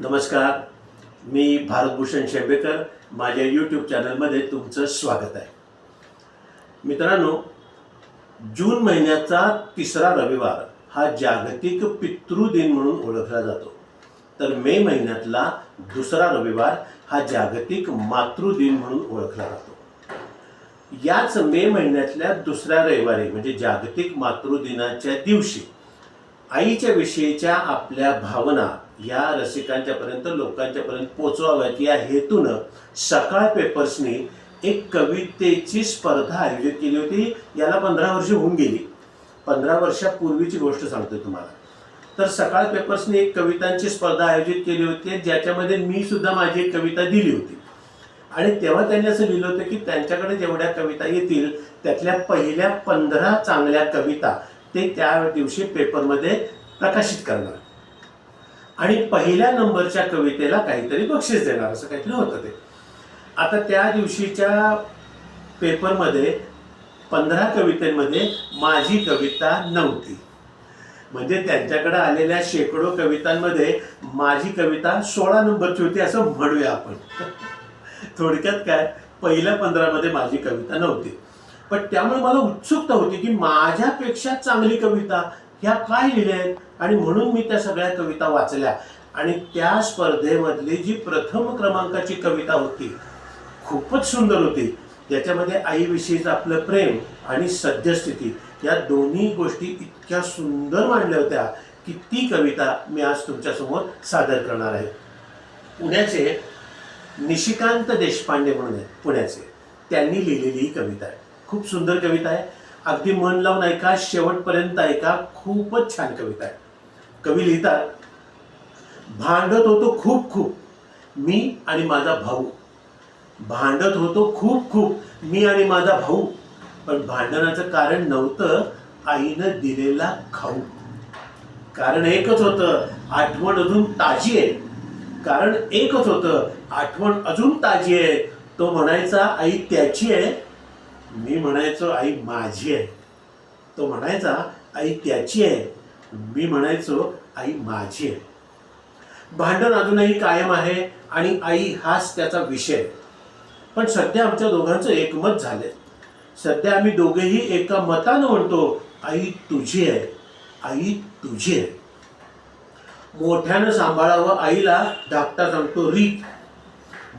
नमस्कार. मी भारतभूषण शेंबेकर. माझ्या यूट्यूब चॅनलमध्ये तुमचं स्वागत आहे. मित्रांनो जून महिन्याचा तिसरा रविवार हा जागतिक पितृदिन म्हणून ओळखला जातो. तर मे महिन्यातला दुसरा रविवार हा जागतिक मातृदिन म्हणून ओळखला जातो. याच मे महिन्यातल्या दुसऱ्या रविवारी म्हणजे जागतिक मातृदिनाच्या दिवशी आईच्या विषयीच्या आपल्या भावना या रसिकांच्या पर्यंत लोकांच्या पर्यंत पोचवाव्यात. या हेतूनं सकाळ पेपर्सनी एक कवितेची स्पर्धा आयोजित केली होती. याला पंधरा वर्ष होऊन गेली. पंधरा वर्षापूर्वीची गोष्ट सांगतोय तुम्हाला. तर सकाळ पेपर्सने एक कवितांची स्पर्धा आयोजित केली होती. ज्याच्यामध्ये मी सुद्धा माझी एक कविता दिली होती. आणि तेव्हा त्यांनी असं लिहिलं होतं की त्यांच्याकडे जेवढ्या कविता येतील त्यातल्या पहिल्या पंधरा चांगल्या कविता ते त्या दिवशी पेपरमध्ये प्रकाशित करणार. आणि पहिल्या नंबरच्या कवितेला काहीतरी बक्षीस देणार असं काहीतरी होतं ते. आता त्या दिवशीच्या पेपरमध्ये पंधरा कवितेमध्ये माझी कविता नव्हती. म्हणजे त्यांच्याकडे आलेल्या शेकडो कवितांमध्ये माझी कविता सोळा नंबरची होती असं म्हणूया आपण. थोडक्यात काय? पहिल्या पंधरामध्ये माझी कविता नव्हती. पण त्यामुळे मला उत्सुकता होती की माझ्यापेक्षा चांगली कविता ह्या काय लिहिल्या? आहेत आणि म्हणून मी त्या सगळ्या कविता वाचल्या. आणि त्या स्पर्धेमधली जी प्रथम क्रमांकाची कविता होती खूपच सुंदर होती. त्याच्यामध्ये आईविषयीचं आपलं प्रेम आणि सद्यस्थिती या दोन्ही गोष्टी इतक्या सुंदर मांडल्या होत्या की ती कविता मी आज तुमच्यासमोर सादर करणार आहे. पुण्याचे निशिकांत देशपांडे म्हणून आहेत पुण्याचे. त्यांनी लिहिलेली ही कविता आहे. खूप सुंदर कविता आहे. अगदी मन लावून ऐका शेवटपर्यंत ऐका. खूपच छान कविता आहे. कवी लिहितात भांडत होतो खूप खूप मी आणि माझा भाऊ. भांडत होतो खूप खूप मी आणि माझा भाऊ. पण भांडणाचं कारण नव्हतं आईनं दिलेला खाऊ. कारण एकच होतं आठवण अजून ताजी आहे. कारण एकच होतं आठवण अजून ताजी आहे. तो म्हणायचा आई त्याची आहे मी म्हणायचो आई माझी आहे. तो म्हणायचा आई त्याची आहे. मी म्हणायचो आई माझी आहे. भांडण अजूनही कायम आहे आणि आई हाच त्याचा विषय. पण सध्या आमच्या दोघांचं एकमत झालंय. सध्या आम्ही दोघेही एका मतानं म्हणतो आई तुझी आहे. आई तुझी आहे. मोठ्यानं सांभाळावं आईला धाकटा सांगतो रीत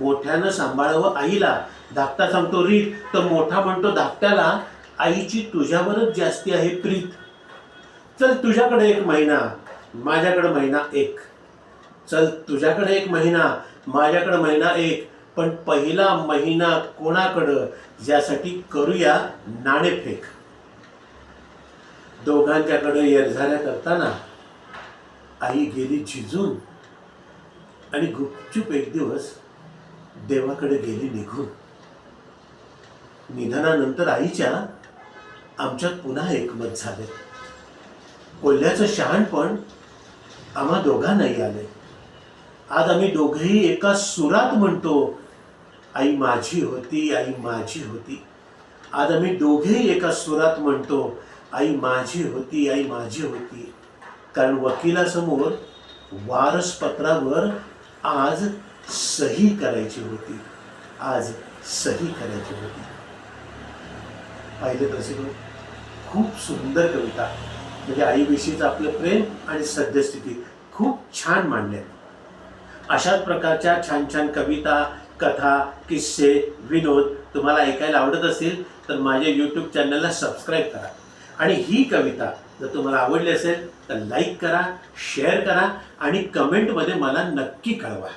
मोठ्यानं सांभाळावं आईला. धाकटा सांगतो रीत तर मोठा म्हणतो धाकट्याला आईची तुझ्यावरच जास्ती आहे प्रीत. चल तुझ्याकडे एक महिना माझ्याकडे महिना एक. चल तुझ्याकडे एक महिना माझ्याकडे महिना एक. पण पहिला महिना कोणाकडं? ज्यासाठी करूया नाणेफेक. दोघांच्याकडे येरझाऱ्या करताना आई गेली झिजून आणि गुपचूप एक दिवस देवाकडे गेली निघून. निधनानंतर आईच्या आमच्यात पुन्हा एकमत झाले. कोल्ह्याचं शहाणपण आम्हा दोघांनाही आले. आज आम्ही दोघेही एका सुरात म्हणतो आई माझी होती आई माझी होती. आज आम्ही दोघेही एका सुरात म्हणतो आई माझी होती आई माझी होती. कारण वकिलासमोर वारसपत्रावर आज सही करायची होती. आज सही करायची होती. पाहिलं तसे खूप सुंदर कविता. म्हणजे आईविषयीचं आपलं प्रेम आणि सद्यस्थिती खूप छान मांडले. अशाच प्रकारच्या छान छान कविता कथा किस्से विनोद तुम्हाला ऐकायला आवडत असेल तर माझ्या यूट्यूब चॅनलला सबस्क्राईब करा. आणि ही कविता जर तुम्हाला आवडली असेल तर लाईक करा शेअर करा आणि कमेंटमध्ये मला नक्की कळवा.